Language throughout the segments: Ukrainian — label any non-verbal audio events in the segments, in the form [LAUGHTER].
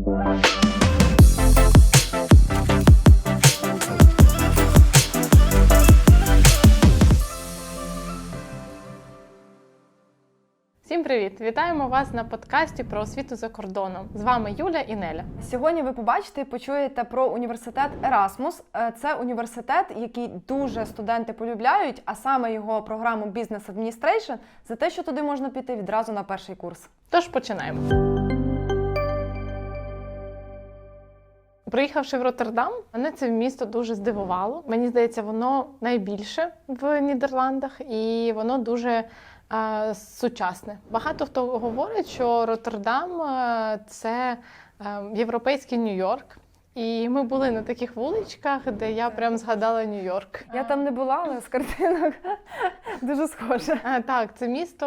Всім привіт! Вітаємо вас на подкасті про освіту за кордоном. З вами Юля і Неля. Сьогодні ви побачите і почуєте про університет Erasmus. Е, Це університет, який дуже студенти полюбляють, а саме його програму Business Administration, за те, що туди можна піти відразу на перший курс. Тож починаємо. Приїхавши в Роттердам, мене це місто дуже здивувало. Мені здається, воно найбільше в Нідерландах і воно дуже е, сучасне. Багато хто говорить, що Роттердам е, це е, європейський Нью-Йорк. І ми були на таких вуличках, де я прям згадала Нью-Йорк. Я там не була, але з картинок [LAUGHS] дуже схоже. Так, це місто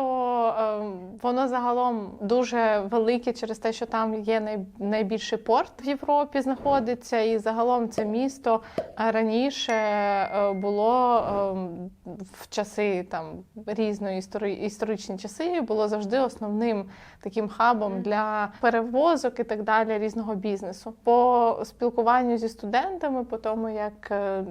е, воно загалом дуже велике через те, що там є найбільший порт в Європі знаходиться, і загалом це місто е, раніше е, було в часи там різної істори- історичні часи, було завжди основним таким хабом для перевозок і так далі різного бізнесу. По спілкуванню зі студентами, по тому як е,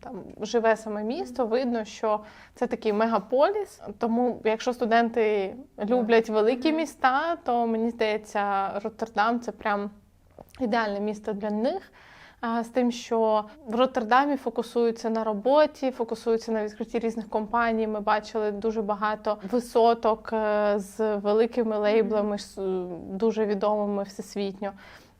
там живе саме місто, видно, що це такий мегаполіс. Тому, якщо студенти люблять великі міста, то мені здається, Роттердам це прям ідеальне місто для них. З тим, що в Роттердамі фокусуються на роботі, фокусуються на відкритті різних компаній. Ми бачили дуже багато висоток е, з великими лейблами, дуже відомими всесвітньо.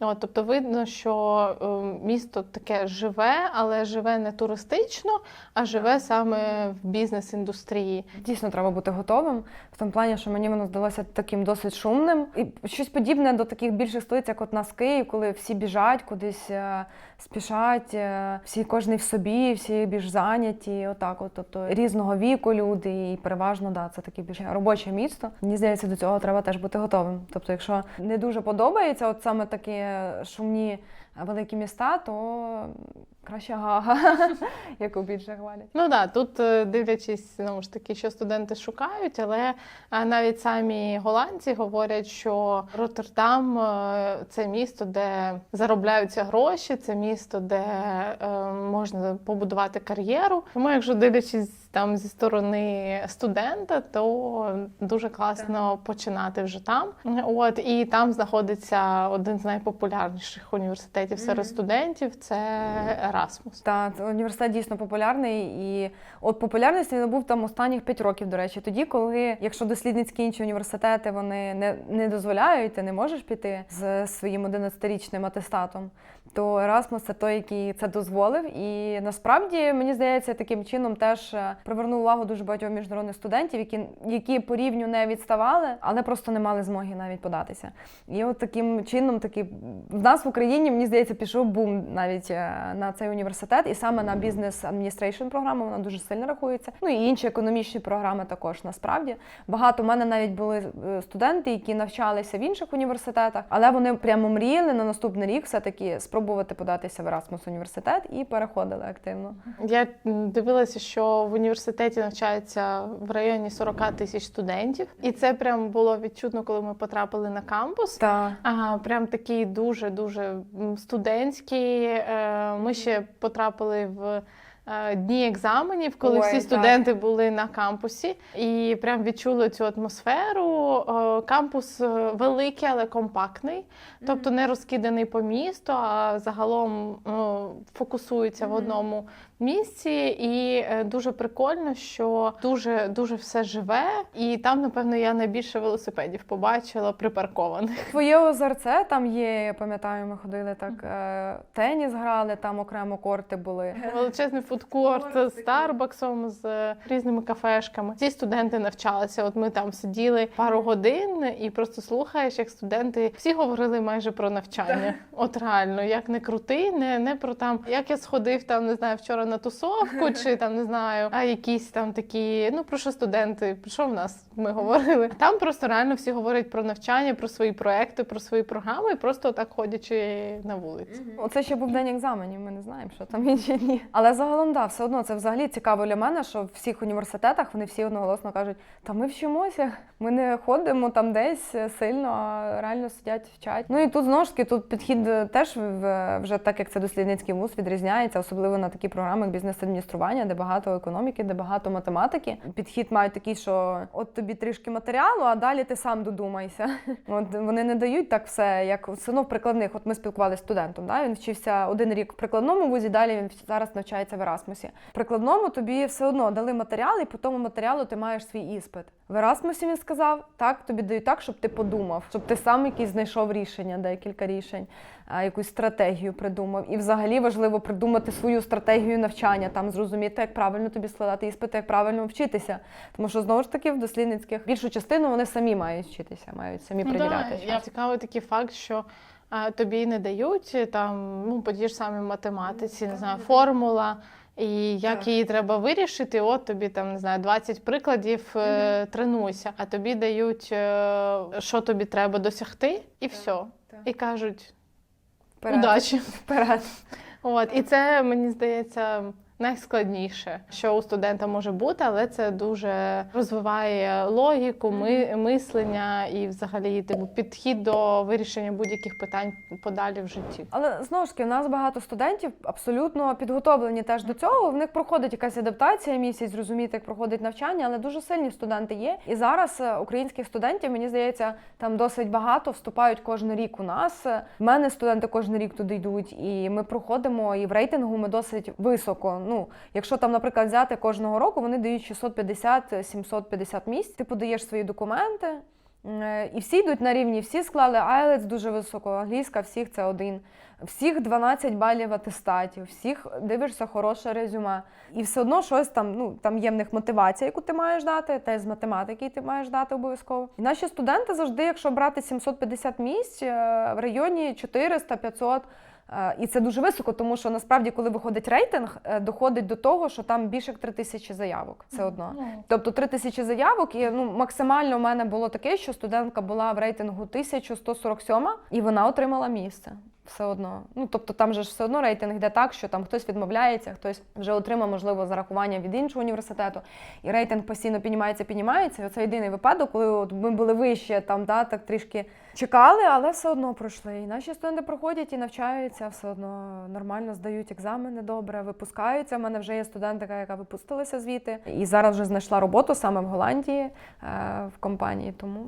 От, тобто видно, що е, місто таке живе, але живе не туристично, а живе саме в бізнес-індустрії. Дійсно, треба бути готовим в тому плані, що мені воно здалося таким досить шумним. І щось подібне до таких більших столиць, як от нас Київ, коли всі біжать кудись, е, спішать, е, всі кожний в собі, всі більш зайняті. Отак, от, тобто різного віку люди, і переважно да, це таке більш робоче місто. Мені здається, до цього треба теж бути готовим. Тобто, якщо не дуже подобається, от саме такі шумні е, великі міста, то краще гага, [LAUGHS] яку більше хвалять. Ну да, тут е, дивлячись знову ж таки, що студенти шукають, але е, навіть самі голландці говорять, що Роттердам е, це місто, де заробляються гроші, це місто, де можна побудувати кар'єру. Тому, якщо дивлячись там зі сторони студента, то дуже класно починати вже там. От і там знаходиться один з найпопулярніших університетів серед Мгм. студентів. Це Erasmus. Так, університет дійсно популярний, і от популярність він був там останніх 5 років, до речі. Тоді, коли, якщо дослідницькі інші університети вони не, не дозволяють, ти не можеш піти з своїм 11-річним атестатом, то Erasmus це той, який це дозволив. І насправді мені здається, таким чином теж е, привернув увагу дуже багатьох міжнародних студентів, які, які по рівню не відставали, але просто не мали змоги навіть податися. І от таким чином, таки в нас в Україні, мені здається, пішов бум навіть е, на цей університет, і саме на бізнес адміністрейшн програму вона дуже сильно рахується. Ну і інші економічні програми також насправді. Багато в мене навіть були е, студенти, які навчалися в інших університетах, але вони прямо мріяли на наступний рік все-таки спробувати податися в Erasmus університет і переходили активно. Я дивилася, що в університеті навчається в районі 40 тисяч студентів, і це прям було відчутно, коли ми потрапили на кампус. Так. Ага, прям такий дуже дуже студентський. Е, Ми ще потрапили в. Е, Дні екзаменів, коли Ой, всі так. студенти були на кампусі, і прям відчули цю атмосферу. Е, Кампус е, великий, але компактний, тобто не розкиданий по місту, а загалом фокусується в одному місці. І е, дуже прикольно, що дуже дуже все живе. І там, напевно, я найбільше велосипедів побачила припаркованих. [LAUGHS] Твоє озерце там є, я пам'ятаю, ми ходили так, е, теніс грали, там окремо корти були. [LAUGHS] Величезний фудкорт з Старбаксом, з різними кафешками. Ці студенти навчалися. От ми там сиділи пару годин і просто слухаєш, як студенти всі говорили майже про навчання. [LAUGHS] От реально, як не крути, не, не про там, як я сходив там, не знаю, вчора на тусовку, [LAUGHS] чи там не знаю, а якісь там такі, ну про що студенти, про що в нас ми говорили. Там просто реально всі говорять про навчання, про свої проекти, про свої програми, просто так ходячи на вулиці. Оце ще був день екзаменів. Ми не знаємо, що там інші дні. Але загалом, да, все одно це взагалі цікаво для мене, що в всіх університетах вони всі одноголосно кажуть: та ми вчимося, ми не ходимо там десь сильно, а реально сидять вчать. Ну і тут знову ж таки тут підхід е, теж вже так як це дослідницький вуз відрізняється, особливо на такі програми, як бізнес-адміністрування, де багато економіки, де багато математики. Підхід мають такий, що от тобі трішки матеріалу, а далі ти сам додумайся. [LAUGHS] От вони не дають так все, як все одно в прикладних. От ми спілкувалися з студентом. Да? Він вчився один рік в прикладному вузі, далі він зараз навчається в Ерасмусі. В прикладному тобі все одно дали матеріал, і по тому матеріалу ти маєш свій іспит. В Ерасмусі він сказав, так, тобі дають так, щоб ти подумав, щоб ти сам якийсь знайшов рішення, декілька рішень, якусь стратегію придумав. І взагалі важливо придумати свою стратегію навчання, там зрозуміти, як правильно тобі складати іспити, як правильно вчитися. Тому що знову ж таки в дослідницьких більшу частину вони самі мають вчитися, мають самі Ну, приділяти да, час. я цікавий такий факт, що а, тобі не дають е, там, ну, по тій ж математиці, не знаю, формула. І як Так. її треба вирішити, от тобі там не знаю 20 прикладів, е, тренуйся, а тобі дають, е, що тобі треба досягти, і все. так. І кажуть Вперед. удачі. Вперед. От і це мені здається найскладніше, що у студента може бути, але це дуже розвиває логіку, ми, мислення і взагалі типу, підхід до вирішення будь-яких питань подалі в житті. Але знову ж таки, в нас багато студентів абсолютно підготовлені теж до цього. В них проходить якась адаптація місяць, зрозуміти, як проходить навчання, але дуже сильні студенти є. І зараз е, українських студентів, мені здається, там досить багато вступають кожен рік у нас. В мене студенти кожен рік туди йдуть, і ми проходимо і в рейтингу ми досить високо. Ну, якщо там, наприклад, взяти кожного року, вони дають 650-750 місць. Ти подаєш свої документи. Е, І всі йдуть на рівні, всі склали IELTS дуже високо, англійська всіх це один. Всіх 12 балів атестатів, всіх дивишся хороше резюме. І все одно щось там, ну там є в них мотивація, яку ти маєш дати, тест з математики ти маєш дати обов'язково. І наші студенти завжди, якщо брати 750 місць е, в районі 400-500, Е, І це дуже високо, тому що насправді, коли виходить рейтинг, е, доходить до того, що там більше як 3 тисячі заявок. Це одно. Тобто 3 тисячі заявок, і ну максимально в мене було таке, що студентка була в рейтингу 1147, і вона отримала місце. Все одно. Ну тобто там же ж все одно рейтинг йде так, що там хтось відмовляється, хтось вже отримав, можливо, зарахування від іншого університету. І рейтинг постійно піднімається, піднімається. І оце єдиний випадок, коли от ми були вище, там да, так трішки чекали, але все одно пройшли. І наші студенти проходять і навчаються, все одно нормально здають екзамени добре, випускаються. У мене вже є студентка, яка випустилася звідти, і зараз вже знайшла роботу саме в Голландії е, в компанії. Тому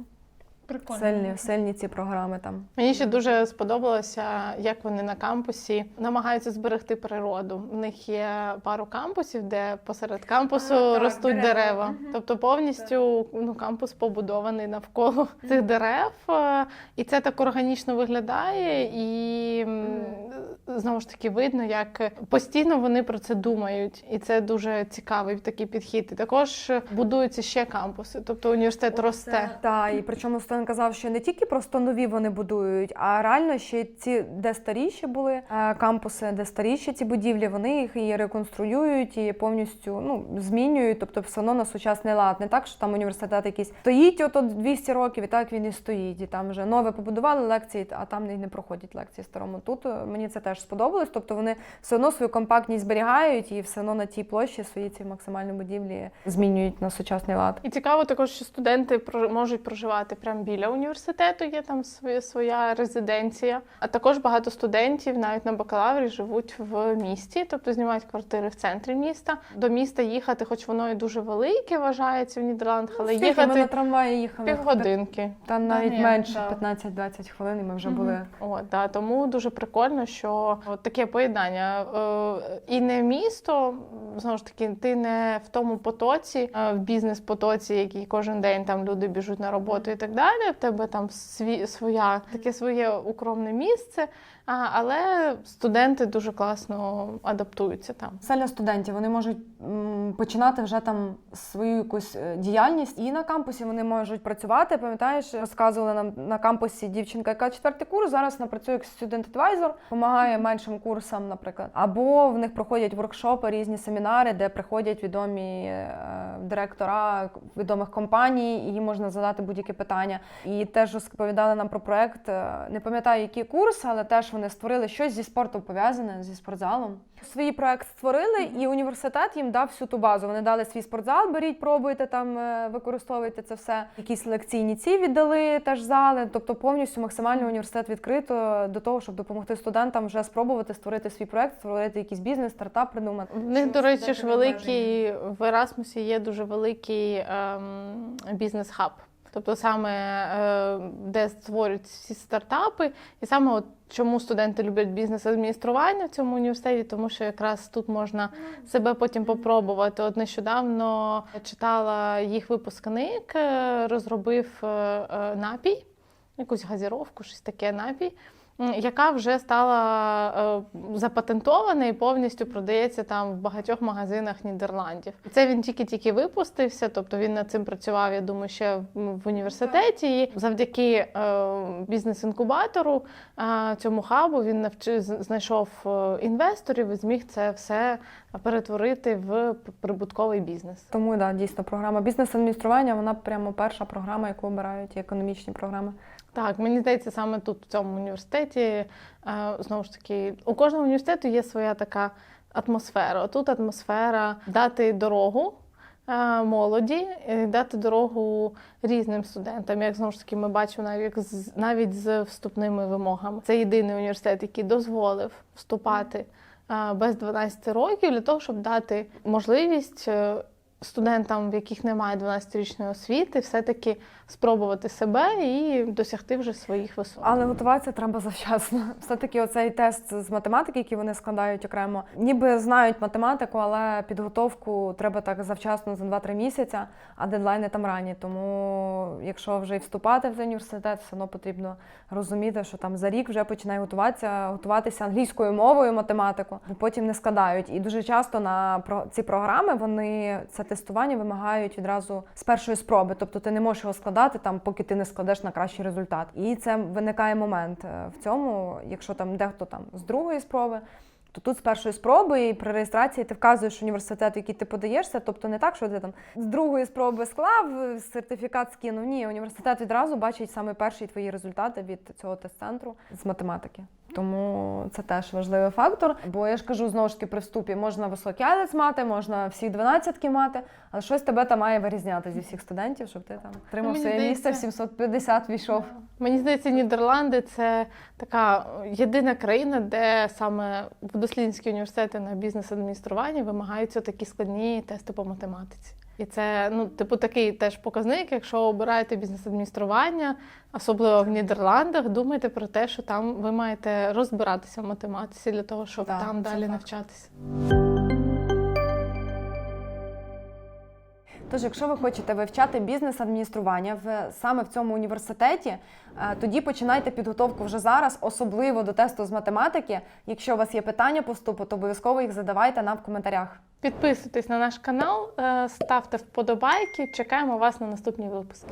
Прикольно. сильні, сильні ці програми там. Мені ще дуже сподобалося, як вони на кампусі намагаються зберегти природу. У них є пару кампусів, де посеред кампусу А, так, ростуть дерева. дерева. Угу. Тобто повністю ну, кампус побудований навколо цих дерев, е, і це так органічно виглядає, і знову ж таки видно, як постійно вони про це думають, і це дуже цікавий такий підхід. І також будуються ще кампуси, тобто університет росте. Так, і причому студент казав, що не тільки просто нові вони будують, а реально ще ці, де старіші були е, кампуси, де старіші ці будівлі, вони їх і реконструюють, і повністю ну, змінюють, тобто все одно на сучасний лад. Не так, що там університет якийсь стоїть ото 200 років, і так він і стоїть. І там вже нове побудували лекції, а там не, не проходять лекції старому. Тут е, мені це теж сподобалось. Тобто вони все одно свою компактність зберігають і все одно на тій площі свої ці максимальні будівлі змінюють на сучасний лад. І цікаво також, що студенти можуть проживати прямо біля університету, є там своя, своя резиденція. А також багато студентів навіть на бакалаврі живуть в місті, тобто знімають квартири в центрі міста. До міста їхати, хоч воно і дуже велике, вважається в Нідерландах, але Ну, Скільки ми на їхати трамваї їхали? півгодинки. Та навіть ні, менше да. 15-20 хвилин, і ми вже Мгм. були. От, да, тому дуже прикольно, що таке поєднання. Е, і не місто, знову ж таки, ти не в тому потоці, е, в бізнес-потоці, який кожен день там люди біжуть на роботу і так далі. В тебе там сві, своя таке своє укромне місце. А, але студенти дуже класно адаптуються там. Сельня студентів вони можуть м, починати вже там свою якусь е, діяльність, і на кампусі вони можуть працювати. Пам'ятаєш, розказували нам на кампусі дівчинка, яка четвертий курс, зараз працює як студент-адвайзор, допомагає меншим курсам, наприклад, або в них проходять воркшопи, різні семінари, де приходять відомі е, директора відомих компаній, і їм можна задати будь-які питання. І теж розповідали нам про проект. е, Не пам'ятаю, який курс, але теж вони створили щось зі спортом пов'язане зі спортзалом. Свій проект створили, і університет їм дав всю ту базу. Вони дали свій спортзал, беріть, пробуйте там, е, використовуйте це все. Якісь лекційні ці віддали теж зали. Тобто повністю максимально університет відкрито до того, щоб допомогти студентам вже спробувати створити свій проект, створити якийсь бізнес, стартап придумати. В них, до речі, ж великий в Ерасмусі є дуже великий ем, бізнес-хаб. Тобто саме е, де створюють всі стартапи, і саме от чому студенти люблять бізнес-адміністрування в цьому університеті, тому що якраз тут можна себе потім попробувати. От нещодавно читала їх випускник, е, розробив е, напій, якусь газіровку, щось таке напій. Яка вже стала е, запатентована і повністю продається там в багатьох магазинах Нідерландів. Це він тільки-тільки випустився, тобто він над цим працював, я думаю, ще в, університеті. І завдяки е, бізнес-інкубатору е, цьому хабу він навчи, з- знайшов інвесторів і зміг це все перетворити в прибутковий бізнес. Тому да, дійсно програма бізнес-адміністрування, вона прямо перша програма, яку обирають, економічні програми. Так, мені здається, саме тут, в цьому університеті, е, знову ж таки, у кожного університету є своя така атмосфера. Тут атмосфера дати дорогу е, молоді, дати дорогу різним студентам. Як знову ж таки, ми бачимо навіть, з- навіть з вступними вимогами. Це єдиний університет, який дозволив вступати е, без 12 років для того, щоб дати можливість. Студентам, в яких немає 12-річної освіти, все-таки спробувати себе і досягти вже своїх висот. Але готуватися треба завчасно. [LAUGHS] Все-таки оцей тест з математики, який вони складають окремо, ніби знають математику, але підготовку треба так завчасно за 2-3 місяця, а дедлайни там ранні. Тому, якщо вже і вступати в університет, все одно потрібно розуміти, що там за рік вже починає готуватися, готуватися англійською мовою математику, бо потім не складають. І дуже часто на ці програми вони це тестування вимагають відразу з першої спроби. Тобто ти не можеш його складати там, поки ти не складеш на кращий результат. І це виникає момент е, в цьому, якщо там дехто там з другої спроби. То тут з першої спроби і при реєстрації ти вказуєш університет, в який ти подаєшся. Тобто не так, що ти там з другої спроби склав, е, сертифікат скинув. Ні, університет відразу бачить саме перші твої результати від цього тест-центру з математики. Тому це теж важливий фактор. Бо я ж кажу, знову ж таки, при вступі можна високий алець мати, можна всі дванадцятки мати, але щось тебе там має вирізняти зі всіх студентів, щоб ти там отримав Мені своє місце в здається- 750 війшов. Мені здається, Нідерланди це така єдина країна, де саме в дослідницькі університети на бізнес-адмініструванні вимагаються такі складні тести по математиці. І це ну, типу, такий теж показник. Якщо обираєте бізнес-адміністрування, особливо в Нідерландах, думайте про те, що там ви маєте розбиратися в математиці для того, щоб Так, там далі факт. навчатися. Тож, якщо ви хочете вивчати бізнес-адміністрування в саме в цьому університеті, е, тоді починайте підготовку вже зараз, особливо до тесту з математики. Якщо у вас є питання по вступу, то обов'язково їх задавайте нам в коментарях. Підписуйтесь на наш канал, е, ставте вподобайки. Чекаємо вас на наступні випуски.